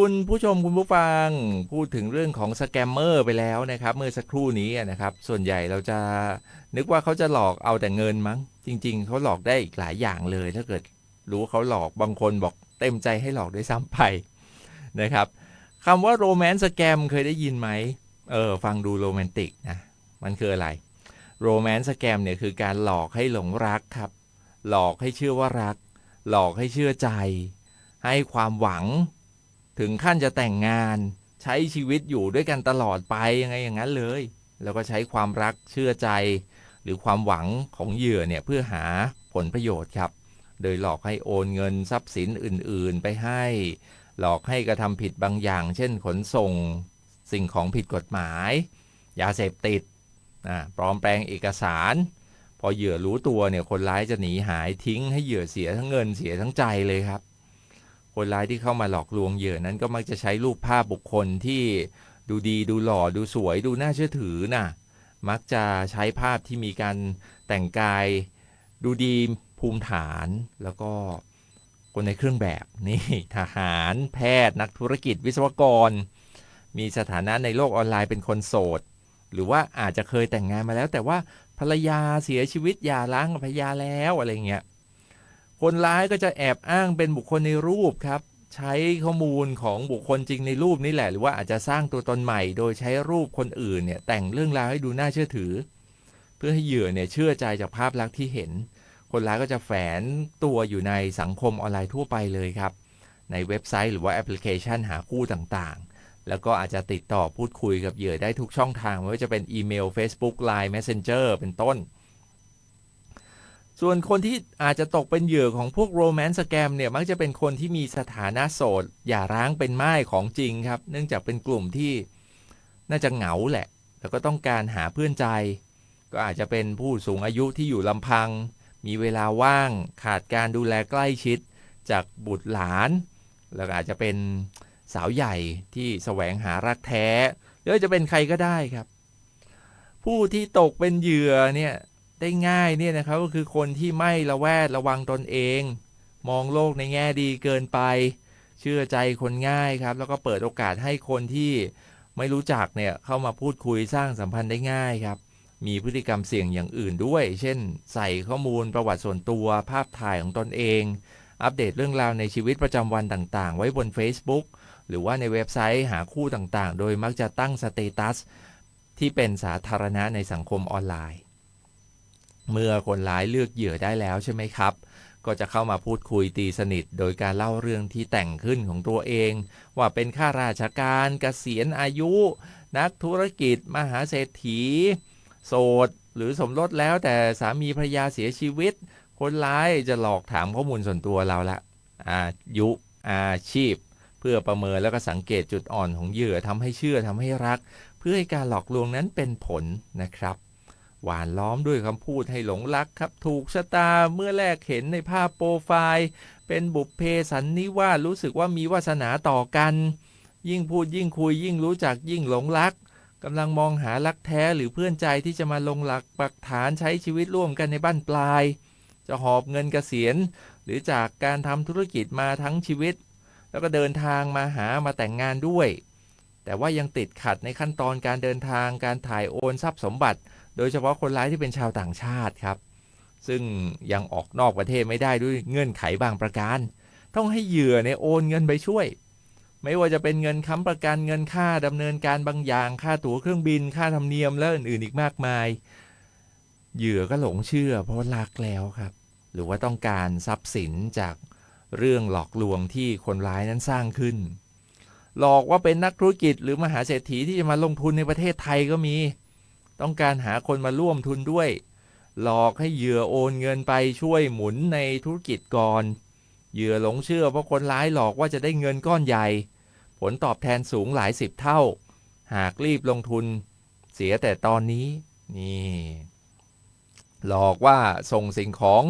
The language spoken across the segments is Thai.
คุณผู้ชมคุณผู้ฟังพูดถึงเรื่องของสแกมเมอร์ไปแล้วนะครับ เมื่อสักครู่นี้นะครับ ส่วนใหญ่เราจะนึกว่าเขาจะหลอกเอาแต่เงินมั้ง จริง ๆ เขาหลอกได้อีกหลายอย่างเลย ถ้าเกิดรู้เขาหลอกบางคนบอกเต็มใจให้หลอกด้วยซ้ำไปนะครับคำว่าโรแมนต์สแกมเคยได้ยินไหมเออฟังดูโรแมนติกนะมันคืออะไรโรแมนต์สแกมเนี่ยคือการหลอกให้หลงรักครับ หลอกให้เชื่อว่ารัก หลอกให้เชื่อใจ ให้ความหวัง ถึงขั้นจะแต่งงานใช้ชีวิตอยู่ด้วยกันตลอดไปยังไงอย่างนั้นเลย แล้วก็ใช้ความรักเชื่อใจ หรือความหวังของเหยื่อเนี่ยเพื่อหาผลประโยชน์ครับ โดยหลอกให้โอนเงินทรัพย์สินอื่นๆ ไปให้ หลอกให้กระทำผิดบางอย่าง เช่นขนส่งสิ่งของผิดกฎหมาย ยาเสพติดปลอมแปลงเอกสาร พอเหยื่อรู้ตัวเนี่ยคนร้ายจะหนีหายทิ้งให้เหยื่อเสียทั้งเงินเสียทั้งใจเลยครับ คนร้ายที่เข้ามาหลอกลวงเหยื่อนั้นก็มักจะใช้รูปภาพบุคคลที่ดูดีดูหล่อดูสวยดูน่าเชื่อถือนะมักจะใช้ภาพที่มีการแต่งกายดูดีภูมิฐาน แล้วก็คนในเครื่องแบบนี่ทหารแพทย์นักธุรกิจวิศวกร มีสถานะในโลกออนไลน์เป็นคนโสด หรือว่าอาจจะเคยแต่งงานมาแล้ว แต่ว่าภรรยาเสียชีวิตหย่าร้างกับภรรยาแล้วอะไรเงี้ย คนร้ายก็จะแอบอ้างเป็นบุคคลในรูปครับ ใช้ข้อมูลของบุคคลจริงในรูปนี่แหละ หรือว่าอาจจะสร้างตัวตนใหม่ โดยใช้รูปคนอื่นเนี่ยแต่งเรื่องราวให้ดูน่าเชื่อถือ เพื่อให้เหยื่อเนี่ยเชื่อใจจากภาพลักษณ์ที่เห็น คนร้ายก็จะแฝงตัวอยู่ในสังคมออนไลน์ทั่วไปเลยครับ ในเว็บไซต์หรือว่าแอปพลิเคชันหาคู่ต่างๆ แล้วก็อาจจะติดต่อพูดคุยกับเหยื่อได้ทุกช่องทางไม่ว่าจะเป็นอีเมล Facebook Line Messenger เป็นต้น ส่วนคนที่อาจจะตกเป็นเหยื่อของพวกโรแมนต์สแกมเนี่ยมักจะเป็นคนที่มีสถานะโสดอย่าร้างเป็นไม้ของจริงครับ เนื่องจากเป็นกลุ่มที่น่าจะเหงาแหละ แล้วก็ต้องการหาเพื่อนใจ ก็อาจจะเป็นผู้สูงอายุที่อยู่ลำพัง มีเวลาว่างขาดการดูแลใกล้ชิด จากบุตรหลาน แล้วอาจจะเป็นสาวใหญ่ที่แสวงหารักแท้ หรือจะเป็นใครก็ได้ครับ ผู้ที่ตกเป็นเหยื่อเนี่ย ได้ง่ายเนี่ยนะครับก็คือคนที่ไม่ระแวดระวังตนเอง มองโลกในแง่ดีเกินไป เชื่อใจคนง่ายครับ แล้วก็เปิดโอกาสให้คนที่ไม่รู้จักเนี่ยเข้ามาพูดคุยสร้างสัมพันธ์ได้ง่ายครับ มีพฤติกรรมเสี่ยงอย่างอื่นด้วย เช่น ใส่ข้อมูลประวัติส่วนตัวภาพถ่ายของตนเอง อัปเดตเรื่องราวในชีวิตประจำวันต่างๆ ไว้บน Facebook หรือว่าในเว็บไซต์หาคู่ต่างๆ โดยมักจะตั้งสเตตัสที่เป็นสาธารณะในสังคมออนไลน์ เมื่อคนร้ายเลือกเหยื่อได้แล้วใช่ไหมครับ ก็จะเข้ามาพูดคุยตีสนิท โดยการเล่าเรื่องที่แต่งขึ้นของตัวเอง ว่าเป็นข้าราชการเกษียณอายุ นักธุรกิจ มหาเศรษฐี โสด หรือสมรสแล้วแต่สามีภรรยาเสียชีวิต คนร้ายจะหลอกถามข้อมูลส่วนตัวเราละอายุอาชีพ เพื่อประเมินแล้วก็สังเกตจุดอ่อนของเหยื่อทำให้เชื่อทำให้รัก เพื่อให้การหลอกลวงนั้นเป็นผลนะครับ หวานล้อมด้วยคำพูดให้หลงรักครับ ถูกชะตาเมื่อแรกเห็นในภาพโปรไฟล์ เป็นบุพเพสันนิวาสรู้สึกว่ามีวาสนาต่อกัน ยิ่งพูดยิ่งคุยยิ่งรู้จักยิ่งหลงรักกำลังมองหารักแท้หรือเพื่อนใจที่จะมาลงหลักปักฐานใช้ชีวิตร่วมกันในบ้านปลาย จะหอบเงินเกษียณ หรือจากการทำธุรกิจมาทั้งชีวิต แล้วก็เดินทางมาหามาแต่งงานด้วย แต่ว่ายังติดขัดในขั้นตอนการเดินทางการถ่ายโอนทรัพย์สมบัติ โดยเฉพาะคนร้ายที่เป็นชาวต่างชาติครับ ซึ่งยังออกนอกประเทศไม่ได้ด้วยเงื่อนไขบางประการ ต้องให้เหยื่อเนี่ยโอนเงินไปช่วย ไม่ว่าจะเป็นเงินค้ำประกันเงินค่าดำเนินการบางอย่าง ค่าตั๋วเครื่องบิน ค่าธรรมเนียมและอื่นๆอีกมากมาย เหยื่อก็หลงเชื่อ เพราะรักแล้วครับ หรือว่าต้องการทรัพย์สินจากเรื่องหลอกลวงที่คนร้ายนั้นสร้างขึ้น หลอกว่าเป็นนักธุรกิจหรือมหาเศรษฐีที่จะมาลงทุนในประเทศไทยก็มี ต้องการหาคนมาร่วมทุนด้วย หลอกให้เหยื่อโอนเงินไปช่วยหมุนในธุรกิจก่อน เหยื่อหลงเชื่อเพราะคนร้ายหลอกว่าจะได้เงินก้อนใหญ่ ผลตอบแทนสูงหลายสิบเท่า หากรีบลงทุน เสียแต่ตอนนี้ นี่ หลอกว่าส่งสิ่งของ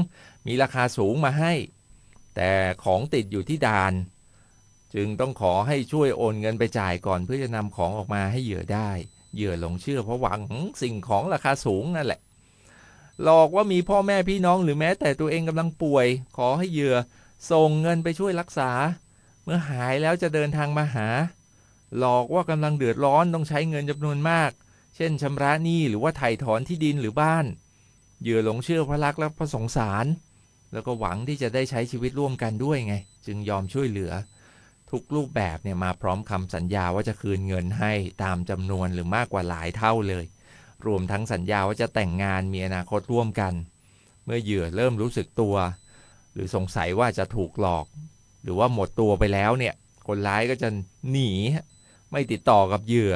มีราคาสูงมาให้ แต่ของติดอยู่ที่ด่าน จึงต้องขอให้ช่วยโอนเงินไปจ่ายก่อนเพื่อจะนำของออกมาให้เหยื่อได้ เหยื่อหลงเชื่อเพราะหวังสิ่งของราคาสูงนั่นแหละ หลอกว่ามีพ่อแม่พี่น้องหรือแม้แต่ตัวเองกำลังป่วย ขอให้เหยื่อส่งเงินไปช่วยรักษา เมื่อหายแล้วจะเดินทางมาหา หลอกว่ากำลังเดือดร้อนต้องใช้เงินจำนวนมาก เช่นชำระหนี้หรือว่าไถ่ถอนที่ดินหรือบ้าน เหยื่อหลงเชื่อพระรักและพระสงสาร แล้วก็หวังที่จะได้ใช้ชีวิตร่วมกันด้วยไง จึงยอมช่วยเหลือ ทุกรูปแบบเนี่ยมาพร้อมคำสัญญาว่าจะคืนเงินให้ตามจำนวนหรือมากกว่าหลายเท่าเลย รวมทั้งสัญญาว่าจะแต่งงานมีอนาคตร่วมกัน เมื่อเหยื่อเริ่มรู้สึกตัว หรือสงสัยว่าจะถูกหลอก หรือว่าหมดตัวไปแล้วเนี่ย คนร้ายก็จะหนี ไม่ติดต่อกับเหยื่อ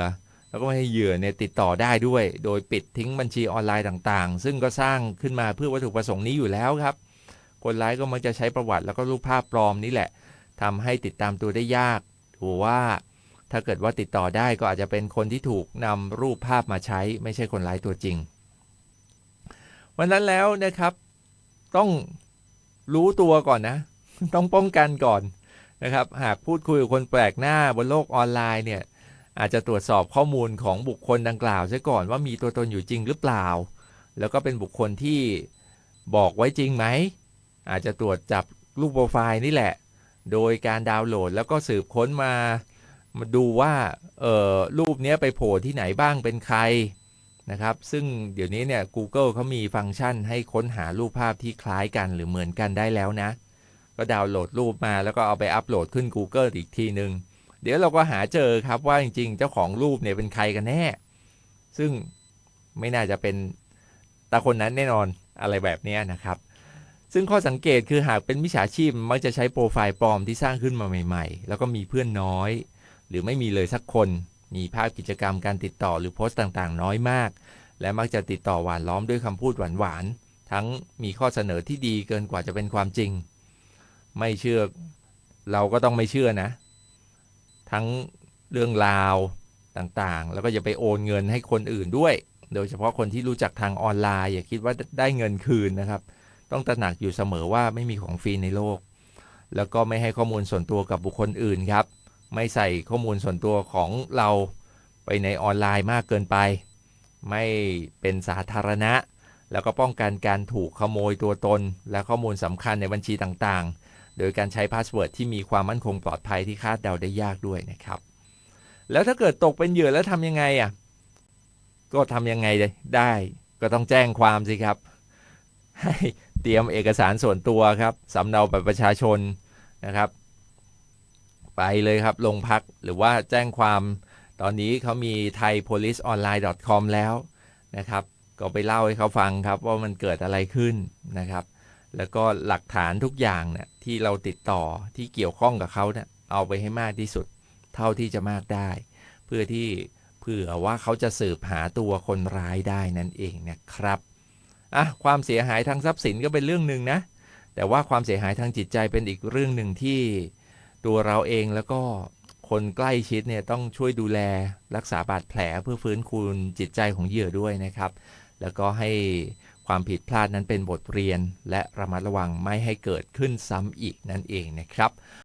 แล้วก็ไม่ให้เหยื่อเนี่ยติดต่อได้ด้วย โดยปิดทิ้งบัญชีออนไลน์ต่างๆ ซึ่งก็สร้างขึ้นมาเพื่อวัตถุประสงค์นี้อยู่แล้วครับ คนร้ายก็มักจะใช้ประวัติแล้วก็รูปภาพปลอมนี่แหละ ทำให้ติดตามตัวได้ยากหรือว่า ถ้าเกิดว่าติดต่อได้ก็อาจจะเป็นคนที่ถูกนำรูปภาพมาใช้ ไม่ใช่คนร้ายตัวจริง วันนั้นแล้วนะครับ ต้องรู้ตัวก่อนนะ ต้องป้องกันก่อนนะครับ หากพูดคุยกับคนแปลกหน้าบนโลกออนไลน์เนี่ยอาจจะตรวจสอบข้อมูลของบุคคลดังกล่าวซะก่อนว่ามีตัวตนอยู่จริงหรือเปล่า แล้วก็เป็นบุคคลที่บอกไว้จริงไหม อาจจะตรวจจับรูปโปรไฟล์นี่แหละ โดยการดาวน์โหลดแล้วก็สืบค้นมามาดูว่าเออรูปนี้ไปโผล่ที่ไหนบ้างเป็นใครนะครับ ซึ่งเดี๋ยวนี้เนี่ย Google เขามีฟังก์ชันให้ค้นหารูปภาพที่คล้ายกันหรือเหมือนกันได้แล้วนะ ก็ดาวน์โหลดรูปมาแล้วก็เอาไปอัปโหลดขึ้น Google อีกทีหนึ่งเดี๋ยวเราก็หาเจอครับว่าจริงๆ เจ้าของรูปเนี่ยเป็นใครกันแน่ ซึ่งไม่น่าจะเป็นตาคนนั้นแน่นอนอะไรแบบนี้นะครับ ซึ่งข้อสังเกตคือหากเป็นมิจฉาชีพมักจะใช้โปรไฟล์ปลอมที่สร้างขึ้นมาใหม่ๆ แล้วก็มีเพื่อนน้อย หรือไม่มีเลยสักคน มีภาพกิจกรรมการติดต่อหรือโพสต์ต่างๆ น้อยมาก และมักจะติดต่อหวานล้อมด้วยคำพูดหวานๆ ทั้งมีข้อเสนอที่ดีเกินกว่าจะเป็นความจริง ไม่เชื่อเราก็ต้องไม่เชื่อนะ ทั้งเรื่องราวต่างๆ แล้วก็อย่าไปโอนเงินให้คนอื่นด้วย โดยเฉพาะคนที่รู้จักทางออนไลน์ อย่าคิดว่าได้เงินคืนนะครับ ต้องตระหนักอยู่เสมอว่าไม่มีของฟรีในโลก แล้วก็ไม่ให้ข้อมูลส่วนตัวกับบุคคลอื่นครับ ไม่ใส่ข้อมูลส่วนตัวของเราไปในออนไลน์มากเกินไป ไม่เป็นสาธารณะ แล้วก็ป้องกันการถูกขโมยตัวตน และข้อมูลสำคัญในบัญชีต่างๆ โดยการใช้พาสเวิร์ดที่มีความมั่นคงปลอดภัยที่คาดเดาได้ยากด้วยนะครับ แล้วถ้าเกิดตกเป็นเหยื่อแล้วทำยังไงอะก็ทำยังไงได้ ก็ต้องแจ้งความสิครับ ให้ เตรียมเอกสารส่วนตัวครับสำเนาบัตรประชาชนนะครับ ไปเลยครับลงพักหรือว่าแจ้งความตอนนี้เขามี thaipoliceonline.com แล้วนะครับ ก็ไปเล่าให้เขาฟังครับว่ามันเกิดอะไรขึ้นนะครับ แล้วก็หลักฐานทุกอย่างเนี่ยที่เราติดต่อที่เกี่ยวข้องกับเขาเนี่ยเอาไปให้มากที่สุด เท่าที่จะมากได้ เพื่อที่เผื่อว่าเขาจะสืบหาตัวคนร้ายได้นั่นเองนะครับ อะความเสียหายทางทรัพย์สินก็เป็นเรื่องหนึ่งนะ แต่ว่าความเสียหายทางจิตใจเป็นอีกเรื่องหนึ่งที่ตัวเราเองแล้วก็คนใกล้ชิดเนี่ยต้องช่วยดูแลรักษาบาดแผลเพื่อฟื้นคูณจิตใจของเหยื่อด้วยนะครับ แล้วก็ให้ความผิดพลาดนั้นเป็นบทเรียน และระมัดระวังไม่ให้เกิดขึ้นซ้ำอีกนั่นเองนะครับ